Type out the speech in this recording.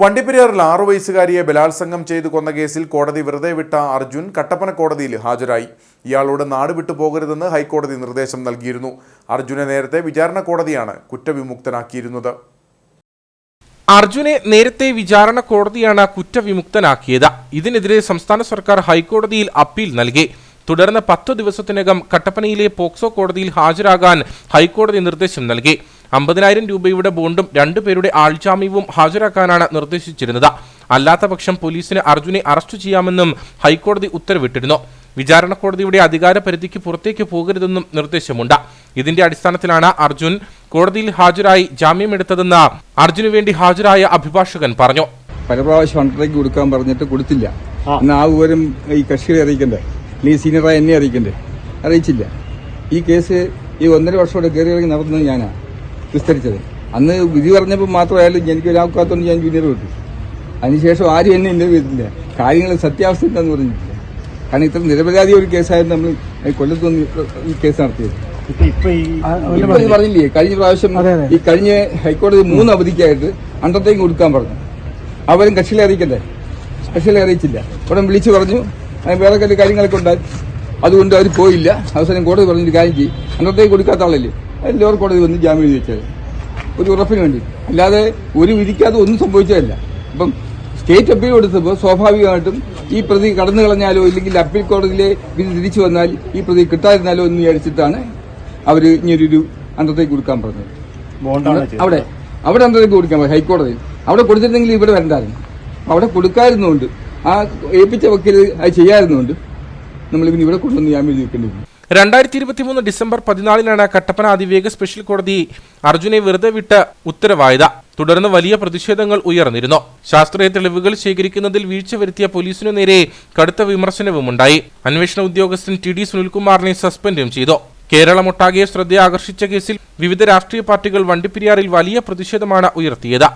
വണ്ടിപ്പെരിയാറിൽ ആറു വയസ്സുകാരിയെ ബലാത്സംഗം ചെയ്തു കൊന്ന കേസിൽ കോടതി വെറുതെ വിട്ട അർജുൻ കട്ടപ്പന കോടതിയിൽ ഹാജരായി. ഇയാളോട് നാട് വിട്ടു പോകരുതെന്ന് ഹൈക്കോടതി നിർദ്ദേശം നൽകിയിരുന്നു. അർജുനെ നേരത്തെ വിചാരണ കോടതിയാണ് കുറ്റവിമുക്തനാക്കിയിരുന്നത്. അർജുനെ നേരത്തെ വിചാരണ കോടതിയാണ് കുറ്റവിമുക്തനാക്കിയത്. ഇതിനെതിരെ സംസ്ഥാന സർക്കാർ ഹൈക്കോടതിയിൽ അപ്പീൽ നൽകി. തുടർന്ന് പത്തു ദിവസത്തിനകം കട്ടപ്പനയിലെ പോക്സോ കോടതിയിൽ ഹാജരാകാൻ ഹൈക്കോടതി നിർദ്ദേശം നൽകി. അമ്പതിനായിരം രൂപയുടെ ബോണ്ടും രണ്ടുപേരുടെ ആൾജാമ്യവും ഹാജരാക്കാനാണ് നിർദ്ദേശിച്ചിരുന്നത്. അല്ലാത്തപക്ഷം പോലീസിന് അർജുനെ അറസ്റ്റ് ചെയ്യാമെന്നും ഹൈക്കോടതി ഉത്തരവിട്ടിരുന്നു. വിചാരണ കോടതിയുടെ അധികാര പരിധിക്ക് പുറത്തേക്ക് പോകരുതെന്നും നിർദ്ദേശമുണ്ട്. ഇതിന്റെ അടിസ്ഥാനത്തിലാണ് അർജുൻ കോടതിയിൽ ഹാജരായി ജാമ്യമെടുത്തതെന്ന് അർജുനു വേണ്ടി ഹാജരായ അഭിഭാഷകൻ പറഞ്ഞു. പല പ്രാവശ്യം അണ്ടറേക്ക് കൊടുക്കാൻ പറഞ്ഞിട്ട് കൊടുത്തില്ല. എന്നാൽ ആ വിവരം ഈ കക്ഷികളെ അറിയിക്കണ്ടേ? അല്ലെങ്കിൽ സീനിയറായി എന്നെ അറിയിക്കണ്ടേ? അറിയിച്ചില്ല. ഈ കേസ് ഈ ഒന്നര വർഷത്തോടെ കയറി ഇറങ്ങി നടന്നത് ഞാനാ. വിസ്തരിച്ചത്. അന്ന് വിധി പറഞ്ഞപ്പോൾ മാത്രമായാലും എനിക്ക് ഒരാൾക്കാത്തോണ്ട് ഞാൻ ജൂനിയർ വിട്ടു അതിനുശേഷം ആരും എന്നെ ഇന്റർവ്യൂ ചെയ്തില്ല. കാര്യങ്ങൾ സത്യാവസ്ഥ എന്താന്ന് പറഞ്ഞിട്ടില്ല. കാരണം ഇത്ര നിരപരാധി ഒരു കേസായിരുന്നു നമ്മൾ കൊല്ലത്തുനിന്ന് ഈ കേസ് നടത്തിയത്. പറഞ്ഞില്ലേ? കഴിഞ്ഞ പ്രാവശ്യം ഈ കഴിഞ്ഞ ഹൈക്കോടതി മൂന്ന് അവധിക്കായിട്ട് അണ്ടർടേക്കിംഗ് കൊടുക്കാൻ പറഞ്ഞു. അവരും കക്ഷികളെ അറിയിക്കണ്ടേ? കക്ഷികളെ അറിയിച്ചില്ല. ഉടൻ വിളിച്ചു പറഞ്ഞു. അതിന് വേറെ കാര്യങ്ങളൊക്കെ ഉണ്ടായി. അതുകൊണ്ട് അവർ പോയില്ല. അവസാനം കോടതി പറഞ്ഞൊരു കാര്യം ചെയ്യും. അണ്ടർടേക്ക് കൊടുക്കാത്ത ആളല്ലേ? ലോവർ കോടതി വന്ന് ജാമ്യം വെച്ചത്. ഒരു ഉറപ്പിന് വേണ്ടി. അല്ലാതെ ഒരു വിധിക്കാതെ ഒന്നും സംഭവിച്ചതല്ല. അപ്പം സ്റ്റേറ്റ് അപ്പീൽ കൊടുത്തപ്പോൾ സ്വാഭാവികമായിട്ടും ഈ പ്രതി കടന്നു കളഞ്ഞാലോ ഇല്ലെങ്കിൽ അപ്പീൽ കോടതിയിലെ വിധി തിരിച്ചു വന്നാൽ ഈ പ്രതി കിട്ടാതിരുന്നാലോ എന്ന് വിചാരിച്ചിട്ടാണ് അവർ ഇങ്ങനൊരു അണ്ടർടേക്ക് കൊടുക്കാൻ പറഞ്ഞത്. അവിടെ അവിടെ അണ്ടർടേക്ക് കൊടുക്കാൻ പറഞ്ഞു ഹൈക്കോടതിയിൽ. അവിടെ കൊടുത്തിരുന്നെങ്കിൽ ഇവിടെ വരണ്ടായിരുന്നു. അവിടെ കൊടുക്കാതിരുന്നുകൊണ്ട് ആ ഏൽപ്പിച്ച വക്കീൽ അത് ചെയ്യാതിരുന്നുകൊണ്ട് നമ്മൾ പിന്നെ ഇവിടെ കൊണ്ടുവന്ന് ജാമ്യം വെക്കേണ്ടി വന്നു. രണ്ടായിരത്തി ഇരുപത്തിമൂന്ന് ഡിസംബർ പതിനാലിനാണ് കട്ടപ്പന അതിവേഗ സ്പെഷ്യൽ കോടതി അർജുനെ വെറുതെ വിട്ട് ഉത്തരവായത്. തുടർന്ന് വലിയ പ്രതിഷേധങ്ങൾ ഉയർന്നിരുന്നു. ശാസ്ത്രീയ തെളിവുകൾ ശേഖരിക്കുന്നതിൽ വീഴ്ച വരുത്തിയ പോലീസിനു നേരെ കടുത്ത വിമർശനവുമുണ്ടായി. അന്വേഷണ ഉദ്യോഗസ്ഥൻ ടി ഡി സുനിൽകുമാറിനെ സസ്പെൻഡും ചെയ്തു. കേരളമൊട്ടാകെ ശ്രദ്ധ ആകർഷിച്ച കേസിൽ വിവിധ രാഷ്ട്രീയ പാർട്ടികൾ വണ്ടിപ്പെരിയാറിൽ വലിയ പ്രതിഷേധമാണ് ഉയർത്തിയത്.